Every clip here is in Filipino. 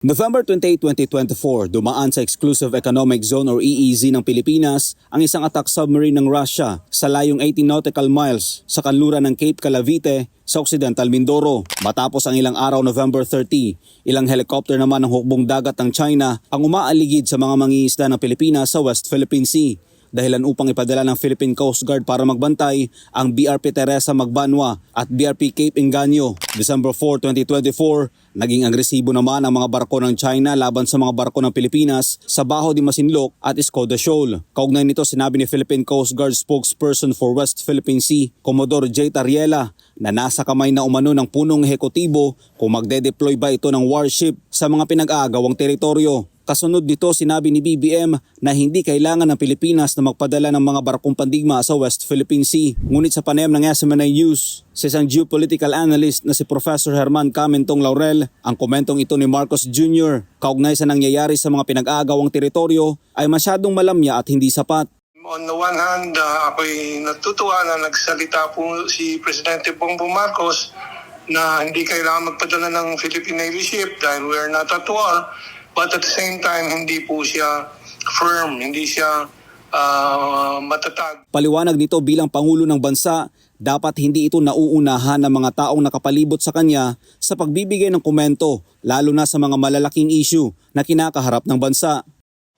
November 28, 2024, dumaan sa Exclusive Economic Zone or EEZ ng Pilipinas ang isang attack submarine ng Russia sa layong 18 nautical miles sa kanluran ng Cape Calavite sa Occidental Mindoro. Matapos ang ilang araw November 30, ilang helicopter naman ng hukbong dagat ng China ang umaaligid sa mga mangingisda ng Pilipinas sa West Philippine Sea dahilan upang ipadala ng Philippine Coast Guard para magbantay ang BRP Teresa Magbanwa at BRP Cape Engaño. December 4, 2024, naging agresibo naman ang mga barko ng China laban sa mga barko ng Pilipinas sa Baho de Masinloc at Escoda Shoal. Kaugnay nito sinabi ni Philippine Coast Guard spokesperson for West Philippine Sea, Commodore J. Tariela, na nasa kamay na umano ng punong ehekutibo kung magde-deploy ba ito ng warship sa mga pinag-aagawang teritoryo. Kasunod dito sinabi ni BBM na hindi kailangan ng Pilipinas na magpadala ng mga barkong pandigma sa West Philippine Sea. Ngunit sa panayam ng SMNI News, sa isang geopolitical analyst na si Professor Herman Camentong Laurel, ang komentong ito ni Marcos Jr. kaugnay sa nangyayari sa mga pinag-aagawang teritoryo ay masyadong malamya at hindi sapat. On the one hand, uh, ako'y natutuwa na nagsalita po si Presidente Bongbong Marcos na hindi kailangan magpadala ng Philippine Navy ship dahil we're not at war. But at the same time, hindi po siya firm, hindi siya uh, matatag. Paliwanag nito bilang Pangulo ng Bansa, dapat hindi ito nauunahan ng mga taong nakapalibot sa kanya sa pagbibigay ng komento, lalo na sa mga malalaking issue na kinakaharap ng bansa.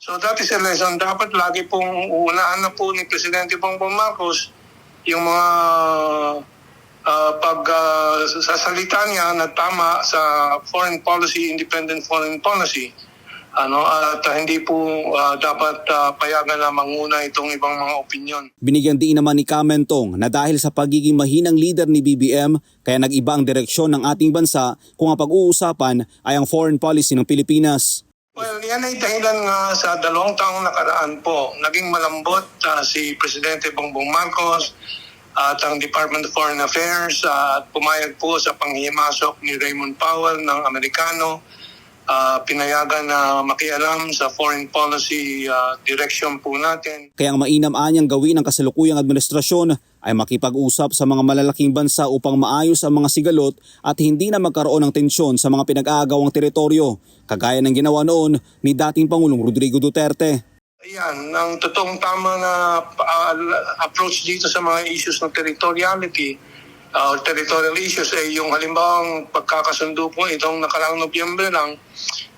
So that is a lesson. Dapat lagi pong uunahan na po ni Presidente Bongbong Marcos yung mga uh, pag uh, sasalita niya na tama sa foreign policy, independent foreign policy. Ano, at uh, hindi po uh, dapat uh, payagan na manguna itong ibang mga opinion. Binigyan din naman ni Kamentong na dahil sa pagiging mahinang leader ni BBM, kaya nag-iba ang direksyon ng ating bansa kung ang pag-uusapan ay ang foreign policy ng Pilipinas. Well, yan ay dahilan nga sa dalawang taong nakaraan po. Naging malambot uh, si Presidente Bongbong Marcos at ang Department of Foreign Affairs uh, at pumayag po sa panghimasok ni Raymond Powell ng Amerikano. Uh, pinayagan na makialam sa foreign policy uh, direction po natin. Kaya ang mainam anyang gawin ng kasalukuyang administrasyon ay makipag-usap sa mga malalaking bansa upang maayos ang mga sigalot at hindi na magkaroon ng tensyon sa mga pinag-aagawang teritoryo, kagaya ng ginawa noon ni dating Pangulong Rodrigo Duterte. Ayan, ang totoong tama na uh, approach dito sa mga issues ng territoriality uh, territorial issues ay yung halimbawang pagkakasundo po itong nakaraang Nobyembre lang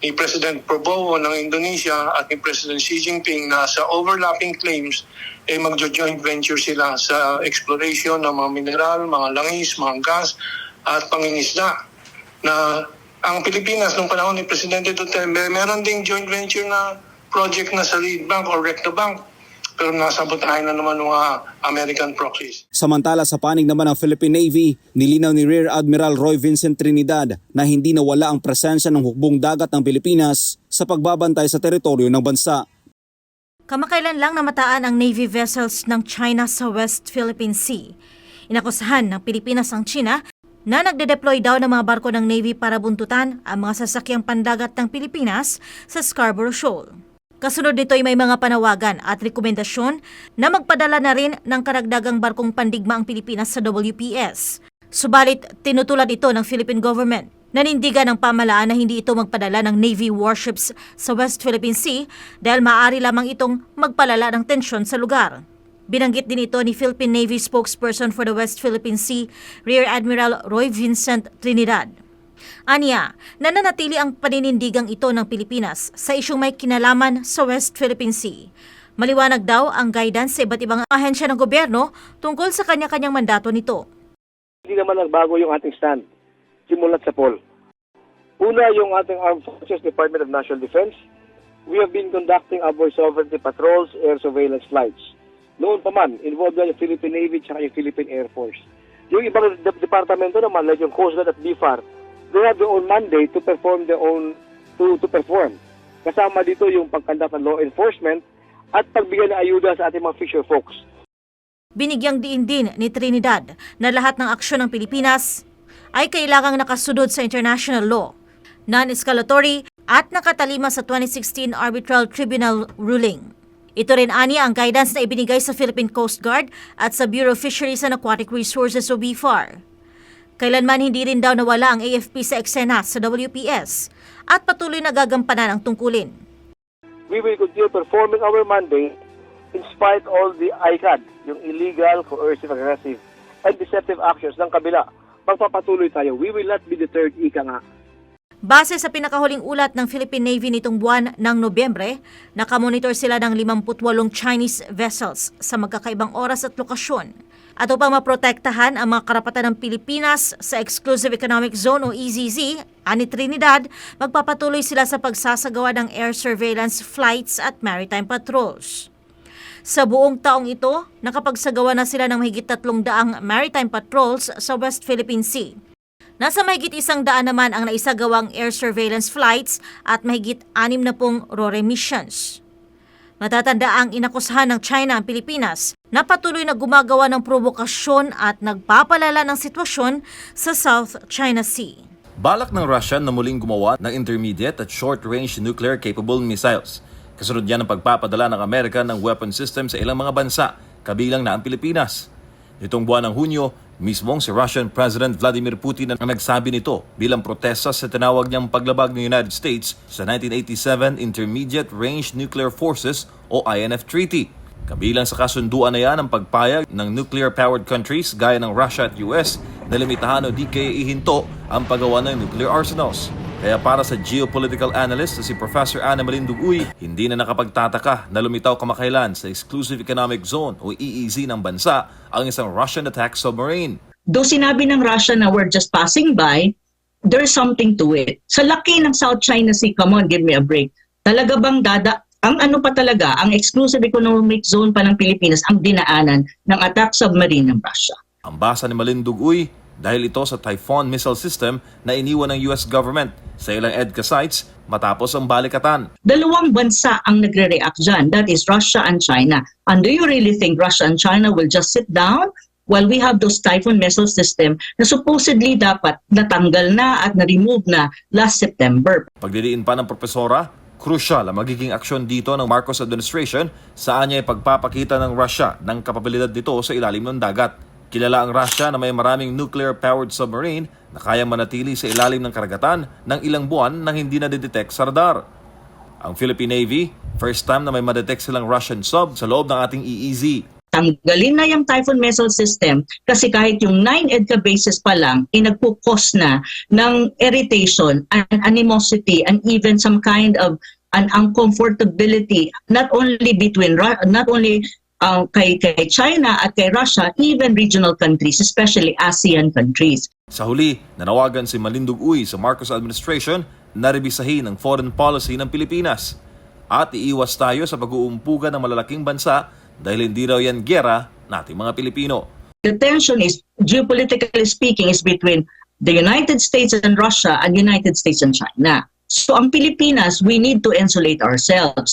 ni President Prabowo ng Indonesia at ni President Xi Jinping na sa overlapping claims ay magjo-joint venture sila sa exploration ng mga mineral, mga langis, mga gas at pangingisda. Na ang Pilipinas nung panahon ni Presidente Duterte meron ding joint venture na project na sa Lead Bank or Recto Bank pero nasabotahin na naman ng mga American proxies. Samantala sa panig naman ng Philippine Navy, nilinaw ni Rear Admiral Roy Vincent Trinidad na hindi nawala ang presensya ng hukbong dagat ng Pilipinas sa pagbabantay sa teritoryo ng bansa. Kamakailan lang namataan ang Navy vessels ng China sa West Philippine Sea. Inakusahan ng Pilipinas ang China na nagde-deploy daw ng mga barko ng Navy para buntutan ang mga sasakyang pandagat ng Pilipinas sa Scarborough Shoal. Kasunod nito ay may mga panawagan at rekomendasyon na magpadala na rin ng karagdagang barkong pandigma ang Pilipinas sa WPS. Subalit, tinutulad ito ng Philippine government. Nanindigan ng pamalaan na hindi ito magpadala ng Navy warships sa West Philippine Sea dahil maaari lamang itong magpalala ng tensyon sa lugar. Binanggit din ito ni Philippine Navy spokesperson for the West Philippine Sea, Rear Admiral Roy Vincent Trinidad. Anya, nananatili ang paninindigang ito ng Pilipinas sa isyong may kinalaman sa West Philippine Sea. Maliwanag daw ang guidance sa iba't ibang ahensya ng gobyerno tungkol sa kanya-kanyang mandato nito. Hindi naman nagbago yung ating stand simulat sa poll. Una, yung ating Armed Forces Department of National Defense. We have been conducting our sovereignty patrols, air surveillance flights. Noon pa man, involved na yung Philippine Navy at yung Philippine Air Force. Yung ibang de- departamento naman, like yung Coast Guard at BFAR, they have their own mandate to perform their own, to, to perform. Kasama dito yung pagkandak ng law enforcement at pagbigay ng ayuda sa ating mga fisher folks. Binigyang diin din ni Trinidad na lahat ng aksyon ng Pilipinas ay kailangang nakasunod sa international law, non-escalatory at nakatalima sa 2016 Arbitral Tribunal ruling. Ito rin ani ang guidance na ibinigay sa Philippine Coast Guard at sa Bureau of Fisheries and Aquatic Resources o BFAR. Kailanman hindi rin daw nawala ang AFP sa eksena sa WPS at patuloy na gagampanan ang tungkulin. We will continue performing our mandate in spite all the ICAD, yung illegal, coercive, aggressive, and deceptive actions ng kabila. Magpapatuloy tayo. We will not be deterred, ika nga. Base sa pinakahuling ulat ng Philippine Navy nitong buwan ng Nobyembre, nakamonitor sila ng 58 Chinese vessels sa magkakaibang oras at lokasyon. At upang maprotektahan ang mga karapatan ng Pilipinas sa Exclusive Economic Zone o EZZ, ani Trinidad, magpapatuloy sila sa pagsasagawa ng air surveillance flights at maritime patrols. Sa buong taong ito, nakapagsagawa na sila ng mahigit tatlong daang maritime patrols sa West Philippine Sea. Nasa mahigit isang daan naman ang naisagawang air surveillance flights at mahigit anim na pong RORE missions. Matatanda ang inakusahan ng China ang Pilipinas na patuloy na gumagawa ng provokasyon at nagpapalala ng sitwasyon sa South China Sea. Balak ng Russia na muling gumawa ng intermediate at short-range nuclear-capable missiles. Kasunod yan ang pagpapadala ng Amerika ng weapon system sa ilang mga bansa, kabilang na ang Pilipinas. Nitong buwan ng Hunyo, mismong si Russian President Vladimir Putin ang nagsabi nito bilang protesta sa tinawag niyang paglabag ng United States sa 1987 Intermediate Range Nuclear Forces o INF Treaty. Kabilang sa kasunduan na yan ang pagpayag ng nuclear-powered countries gaya ng Russia at US na limitahan o di kaya ihinto ang paggawa ng nuclear arsenals. Kaya para sa geopolitical analyst na si Professor Ana Malinduguy, hindi na nakapagtataka na lumitaw kamakailan sa Exclusive Economic Zone o EEZ ng bansa ang isang Russian attack submarine. Though sinabi ng Russia na we're just passing by, there's something to it. Sa laki ng South China Sea, come on, give me a break. Talaga bang dada, ang ano pa talaga, ang exclusive economic zone pa ng Pilipinas ang dinaanan ng attack submarine ng Russia. Ang basa ni Malinduguy dahil ito sa Typhoon missile system na iniwan ng US government sa ilang EDCA sites matapos ang balikatan. Dalawang bansa ang nagre-react dyan. That is Russia and China. And do you really think Russia and China will just sit down while we have those Typhoon missile system na supposedly dapat natanggal na at na-remove na last September? Pagdidiin pa ng profesora, crucial ang magiging aksyon dito ng Marcos administration saan niya ipagpapakita ng Russia ng kapabilidad nito sa ilalim ng dagat. Kilala ang Russia na may maraming nuclear-powered submarine na kayang manatili sa ilalim ng karagatan ng ilang buwan nang hindi na detect sa radar. Ang Philippine Navy, first time na may madetect silang Russian sub sa loob ng ating EEZ. Tanggalin na yung Typhoon missile system kasi kahit yung 9 EDCA bases pa lang ay nagpo-cause na ng irritation and animosity and even some kind of an uncomfortability not only between not only uh, kay, kay China at kay Russia, even regional countries, especially ASEAN countries. Sa huli, nanawagan si Malindog Uy sa Marcos administration na rebisahin ang foreign policy ng Pilipinas. At iiwas tayo sa pag-uumpugan ng malalaking bansa dahil hindi raw yan gera nating mga Pilipino. The tension is, geopolitically speaking, is between the United States and Russia and United States and China. So ang Pilipinas, we need to insulate ourselves.